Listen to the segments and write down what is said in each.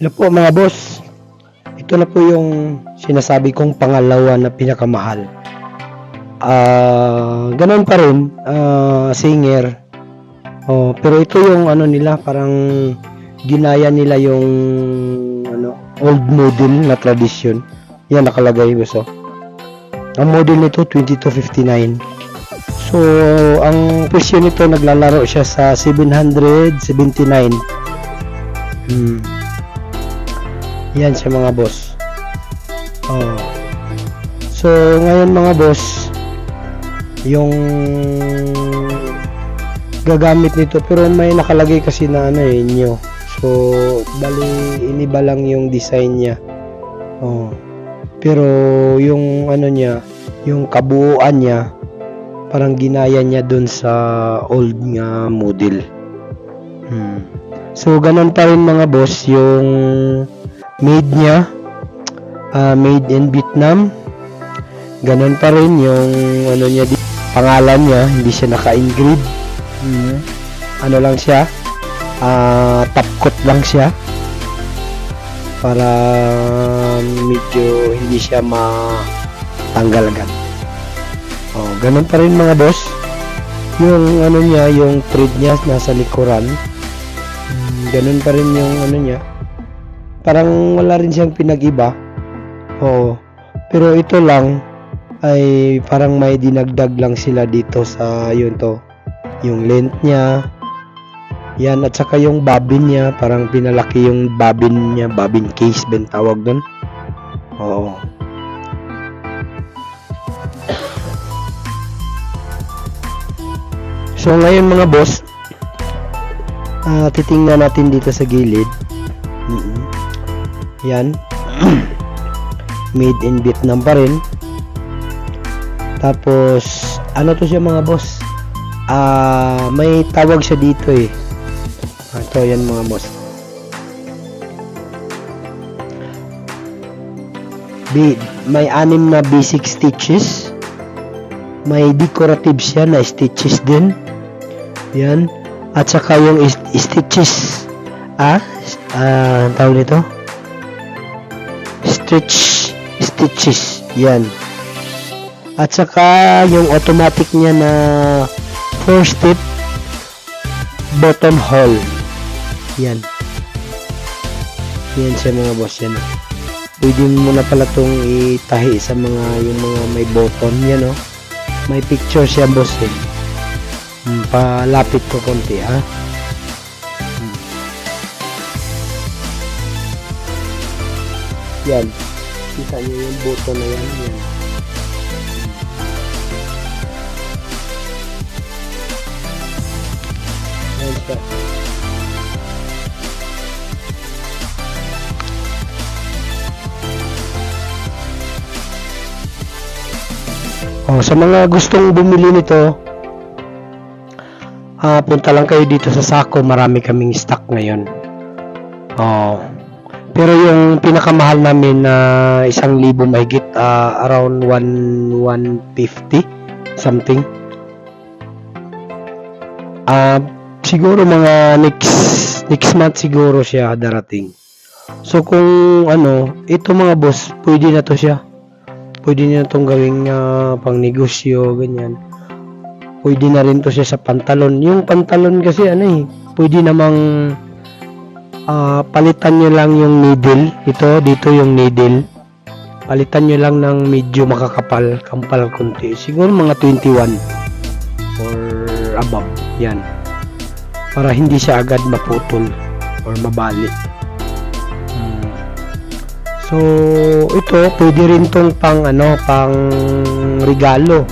Hello po mga boss. Ito na po yung sinasabi kong pangalawa na pinakamahal. Ah, ganun pa rin, ah, singer. Oh, pero ito yung ano nila, parang ginaya nila yung ano, old model na tradition. Yan nakalagay oh. Ang model nito 2259. So, ang presyo nito naglalaro siya sa 779. Hmm. Yan siya mga boss. Oh. So, ngayon mga boss, yung gagamit nito pero may nakalagay kasi na ano eh, new. So, bali iniba lang yung design niya. Oh. Pero yung ano niya, yung kabuuan niya parang ginaya niya dun sa old nga model. Hmm. So, ganun pa rin mga boss, yung made niya, ah, made in Vietnam. Ganun pa rin yung ano niya, di- pangalan niya, hindi siya naka-engrave. Hmm. Ano lang siya, ah, top coat lang siya. Para medyo hindi siya matanggal agad. Oh, ganun pa rin mga boss. Yung ano niya, yung thread niya nasa likuran. Mm, ganun pa rin yung ano niya. Parang wala rin siyang pinag-iba. Oo. Pero ito lang ay parang may dinagdag lang sila dito sa yun to. Yung length niya. Yan at saka yung bobbin niya, parang pinalaki yung bobbin niya, bobbin case ben tawag doon. Oo. So ngayon mga boss, ah titingnan natin dito sa gilid. Yan. Made in Vietnam pa rin. Tapos, ano to siya mga boss? Ah, may tawag siya dito eh. Ito yan mga boss. B, may anim na basic stitches. May decorative siya na stitches din. Yan. At saka yung stitches. Ah, ah, ang tawag nito? Stitch, stitches. Yan. At saka yung automatic niya na four step button hole. Yan. Yan siya mga boss yan. Pwede mo na pala itong itahi sa mga yung mga may button yan oh. May picture siya boss eh. Hmm, palapit ko konti ha. Yan. Kita niyo yung button na yan. yan. Yan siya. Oh, sa mga gustong bumili nito, ah punta lang kayo dito sa Sako, marami kaming stock ngayon. Oh. Pero yung pinakamahal namin na isang libo mahigit ah, around 1 150 something. Ah, siguro mga next next month siguro siya darating. So kung ano, ito mga boss, pwede na to siya pwede niya itong gawing ah, pang negosyo, ganyan. Pwede na rin to siya sa pantalon. Yung pantalon kasi ano eh, pwede namang ah, palitan nyo lang yung needle. Ito, dito yung needle. Palitan nyo lang ng medyo makakapal, kampal konti. Siguro mga 21 or above. Yan. Para hindi siya agad maputol or mabali. Hmm. So, ito pwede rin tong pang ano, pang regalo.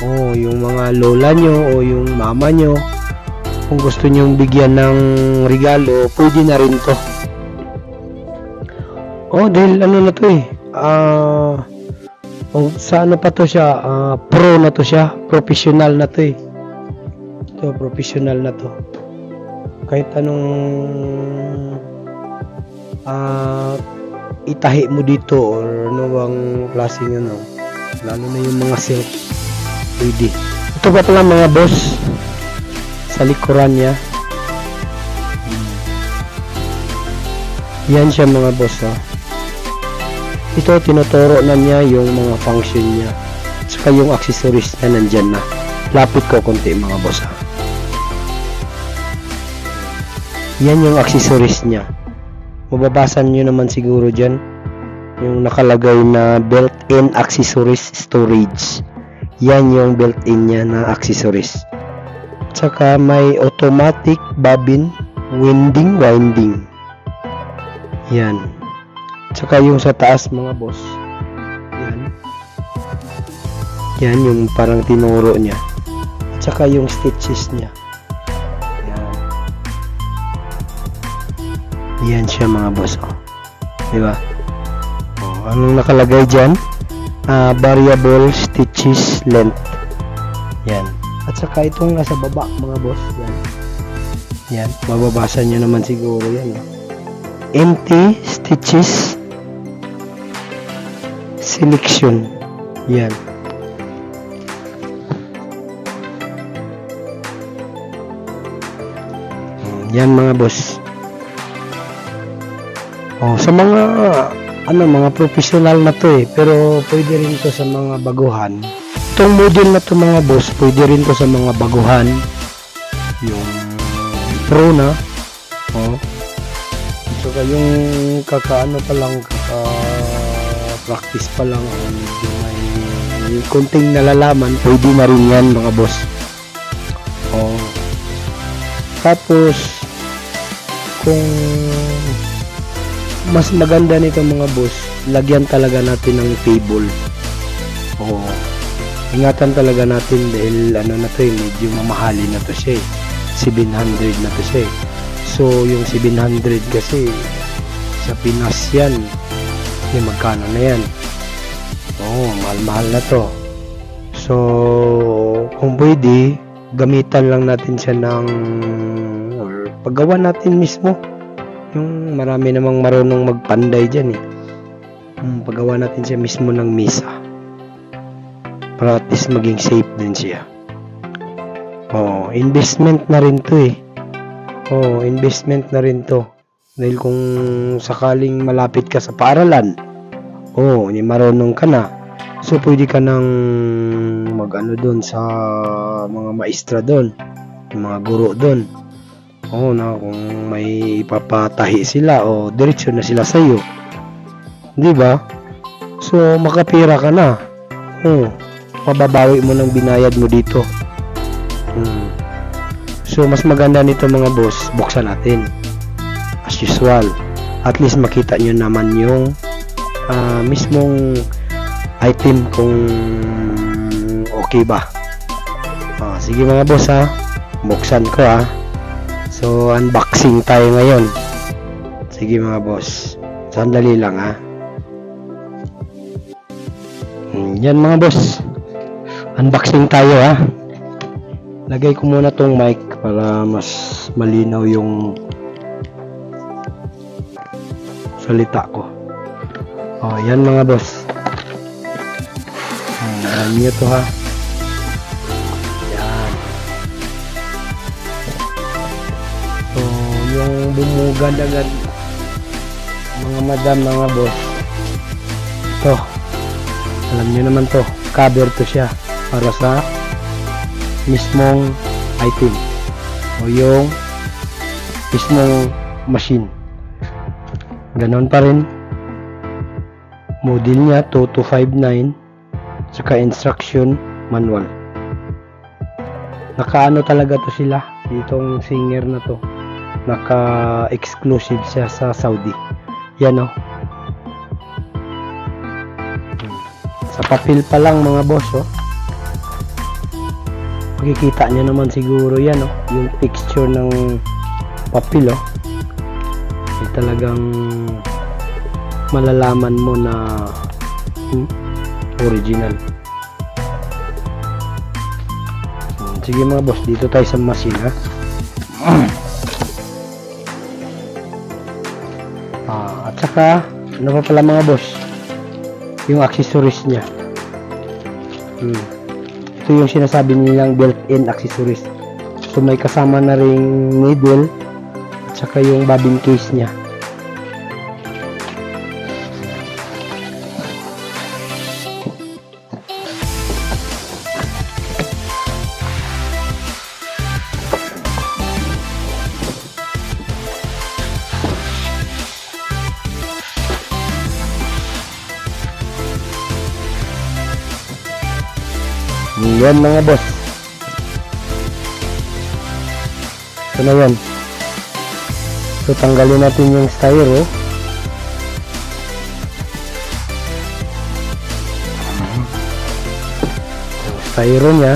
Oh, yung mga lola nyo o yung mama nyo. Kung gusto nyong bigyan ng regalo, pwede na rin to. Oh, dahil ano na to eh. Ah, oh, sa ano pa to siya? Ah, pro na to siya. Professional na to eh. Ito, professional na to. Kahit anong ah itahi mo dito or ano bang klaseng ano lalo na yung mga silk pwede ito pa pala mga boss sa likuran niya Yan siya mga boss oh. Ito tinuturo na niya yung mga function niya. Saka yung accessories niya nandyan na. Lapit ko konti mga boss ha. Yan yung accessories niya. Mababasa nyo naman siguro dyan. Yung nakalagay na built-in accessories storage. Yan yung built-in niya na accessories. Tsaka may automatic bobbin winding winding. Yan. Tsaka yung sa taas mga boss. Yan. Yan yung parang tinuro niya. Tsaka yung stitches niya. Yan. Yan siya mga boss. Oh. Di ba? Oh, anong nakalagay dyan? Ah, variable stitches length. Yan. At saka itong nasa baba mga boss. Yan. Yan. Mababasa nyo naman siguro yan. Oh. Empty stitches selection. Yan. Mm, Yan mga boss. Oh, sa mga ano mga professional na to eh, pero pwede rin to sa mga baguhan. Itong model na to mga boss, pwede rin to sa mga baguhan. Yung pro na. Oh. Saka yung kakaano pa lang, kaka practice pa lang, oh, medyo may konting nalalaman, pwede na rin yan mga boss. Oh. Tapos, kung mas maganda nito mga boss, lagyan talaga natin ng table. Oo. Ingatan talaga natin dahil ano na to eh, medyo mamahali na to siya eh. 700 na to siya eh. So, yung 700 kasi sa Pinas yan, yung magkano na yan. Oo, mahal-mahal na to. So, kung pwede, gamitan lang natin siya ng or paggawa natin mismo yung marami namang marunong magpanday dyan eh. Hmm, paggawa natin siya mismo ng misa. Para at maging safe din siya. Oh, investment na rin to eh. Oh, investment na rin to. Dahil kung sakaling malapit ka sa paaralan, oh, ni marunong ka na. So, pwede ka nang mag-ano doon sa mga maestra doon, mga guro doon. Oo na kung may ipapatahi sila o diretso na sila sa iyo. 'Di ba? So makapira ka na. Oo. Mababawi mo ng binayad mo dito. Hmm. So mas maganda nito mga boss, buksan natin. As usual. At least makita nyo naman yung ah, mismong item kung okay ba. Ah, sige mga boss ha. Buksan ko ha. So, unboxing tayo ngayon. Sige mga boss. Sandali lang ha. Hmm, Yan mga boss. Unboxing tayo ha. Lagay ko muna tong mic para mas malinaw yung salita ko. Oh, yan mga boss. Hmm, alam niyo to ha. Yan. So, yung bumugad agad mga madam, mga boss. To. Alam niyo naman to. Cover to siya para sa mismong item o yung mismong machine. Ganon pa rin. Model niya 2259 saka instruction manual. Nakaano talaga to sila itong singer na to naka-exclusive siya sa Saudi. Yan o. Sa papel pa lang mga boss oh. Makikita nyo naman siguro yan oh. Yung texture ng papel oh. Ay talagang malalaman mo na hmm, original. Hmm, Sige mga boss, dito tayo sa machine ha. Ah, at saka, ano pa pala mga boss? Yung accessories niya. Hmm. Ito yung sinasabi nilang built-in accessories. So may kasama na ring needle at saka yung bobbin case niya. Yan mga boss. Ito na yan. So tanggalin natin yung styro. Yung styro niya.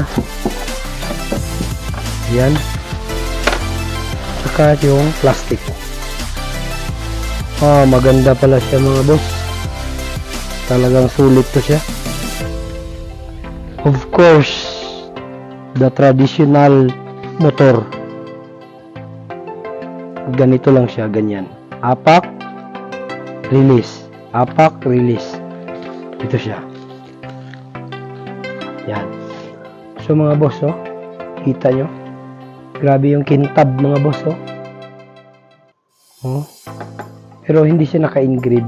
Yan. Saka yung plastic. Ah, maganda pala siya mga boss. Talagang sulit to siya. Of course, the traditional motor. Ganito lang siya, ganyan. Apak, release. Apak, release. Ito siya. Yan. So mga boss, oh. Kita nyo? Grabe yung kintab mga boss, oh. Oh. Pero hindi siya naka-engrade.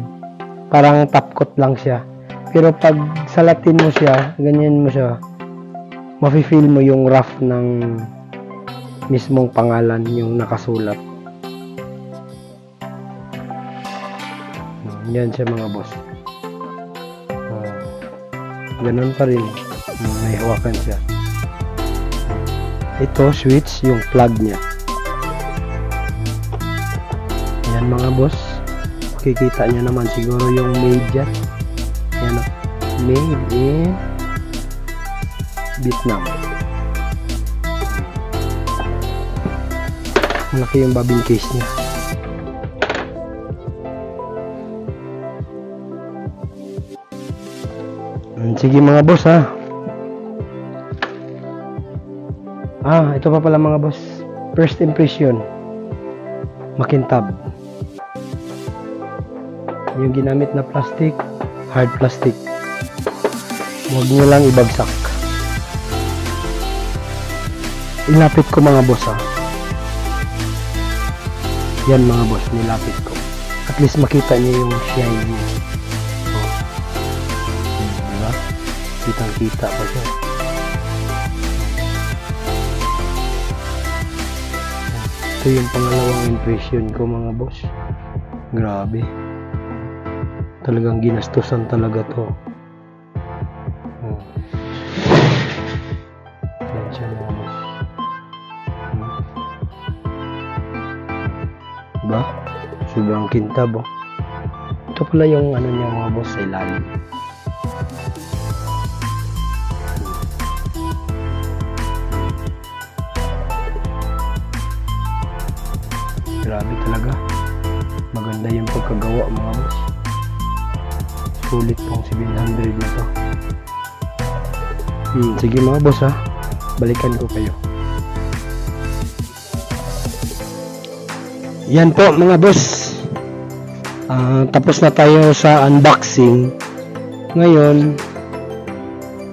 Parang top coat lang siya. Pero pag salatin mo siya, ganyan mo siya, mafe-feel mo yung rough ng mismong pangalan yung nakasulat. Hmm, Yan siya mga boss. Ah, ganun pa rin. May hawakan siya. Ito, switch, yung plug niya. Yan mga boss. Kikita niya naman siguro yung made dyan. Yan o. Made in Vietnam. Malaki yung bobbin case niya. Mm, Sige mga boss ha. Ah, ito pa pala mga boss. First impression. Makintab. Yung ginamit na plastic, hard plastic. Huwag nyo lang ibagsak. Ilapit ko mga boss ha. Yan mga boss, nilapit ko. At least makita niyo yung shine niya. Oh. Diba? Kitang kita pa siya. Ito yung pangalawang impression ko mga boss. Grabe. Talagang ginastusan talaga to. Yan siya mga boss. Hmm. Diba? Sobrang kintab oh. Ito pala yung ano niya mga boss sa ilalim. Grabe talaga. Maganda yung pagkagawa mga boss. Sulit tong 700 na to. Hmm, sige mga boss ha. Balikan ko kayo. Yan po mga boss. Ah, tapos na tayo sa unboxing. Ngayon,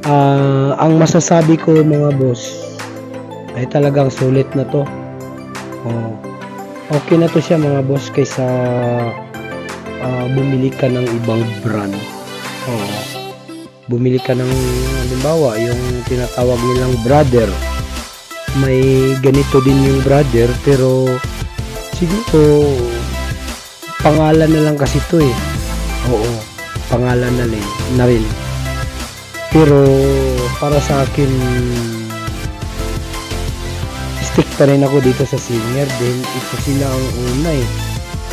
ah, ang masasabi ko mga boss ay talagang sulit na to. Oh, okay na to siya mga boss kaysa ah, bumili ka ng ibang brand. Oo. Bumili ka ng halimbawa yung tinatawag nilang brother. May ganito din yung brother pero siguro pangalan na lang kasi to eh. Oo. Pangalan na rin, na rin. Pero para sa akin stick pa rin ako dito sa singer din ito sila ang una eh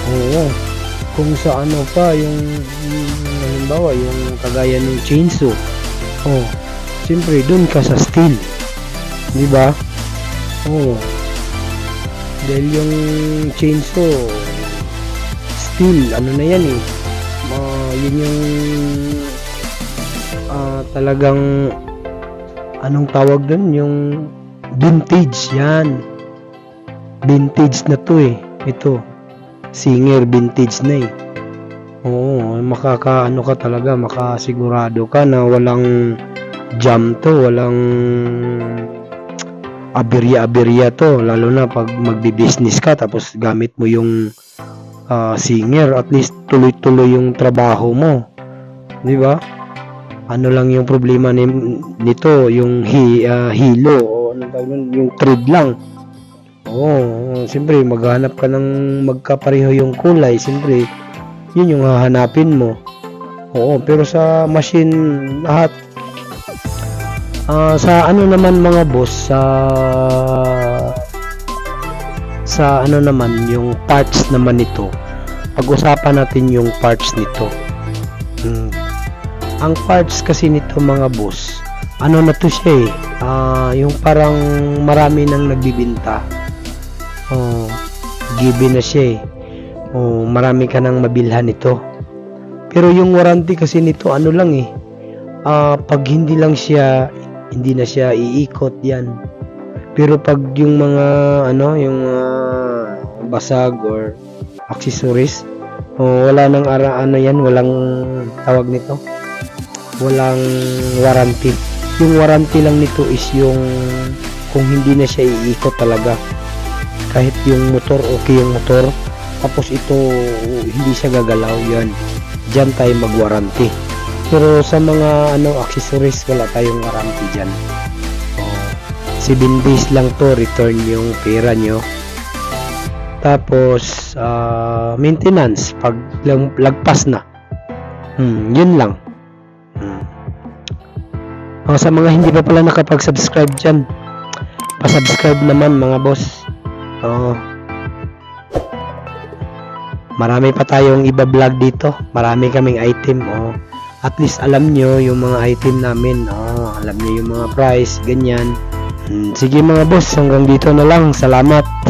oo kung sa ano pa yung, yung halimbawa yung kagaya ng chainsaw. Oh siyempre dun ka sa steel. Di ba? Oo dahil yung chainsaw steel ano na yan eh. Ma- yun yung ah, talagang anong tawag dun? Yung vintage yan. Vintage na to eh. Ito singer vintage na eh. Oo makaka ano ka talaga makasigurado ka na walang jam to walang aberya aberya to lalo na pag magbi-business ka tapos gamit mo yung ah, singer at least tuloy-tuloy yung trabaho mo. Di ba? Ano lang yung problema ni, nito yung hi, ah, hilo o ano tawag yung thread lang oo siyempre maghanap ka ng magkapareho yung kulay siyempre yun yung hahanapin mo oo pero sa machine lahat Ah, sa ano naman mga boss sa sa ano naman yung parts naman nito. Pag-usapan natin yung parts nito. Hmm. Ang parts kasi nito mga boss, ano na to siya eh. Ah, yung parang marami nang nagbibinta. Oh, given na siya eh. Oh, marami ka nang mabilhan nito. Pero yung warranty kasi nito ano lang eh. Ah, pag hindi lang siya hindi na siya iikot yan. Pero pag yung mga ano, yung mga basag or accessories, oh, wala nang ara ano yan, walang tawag nito. Walang warranty. Yung warranty lang nito is yung kung hindi na siya iikot talaga. Kahit yung motor, okay yung motor. Tapos ito, hindi siya gagalaw yan. Diyan tayo mag-warranty. Pero sa mga ano accessories, wala tayong warranty dyan. Oh, 7 days lang to return yung pera nyo. Tapos, ah, maintenance, pag lag- lagpas na. Hmm, yun lang. Hmm. Oh, sa mga hindi pa pala nakapag-subscribe dyan, pa-subscribe naman mga boss. Oo. Marami pa tayong iba-vlog dito. Marami kaming item. Oh. At least alam nyo yung mga item namin. Oh, alam nyo yung mga price, ganyan. Hmm, sige mga boss, hanggang dito na lang. Salamat.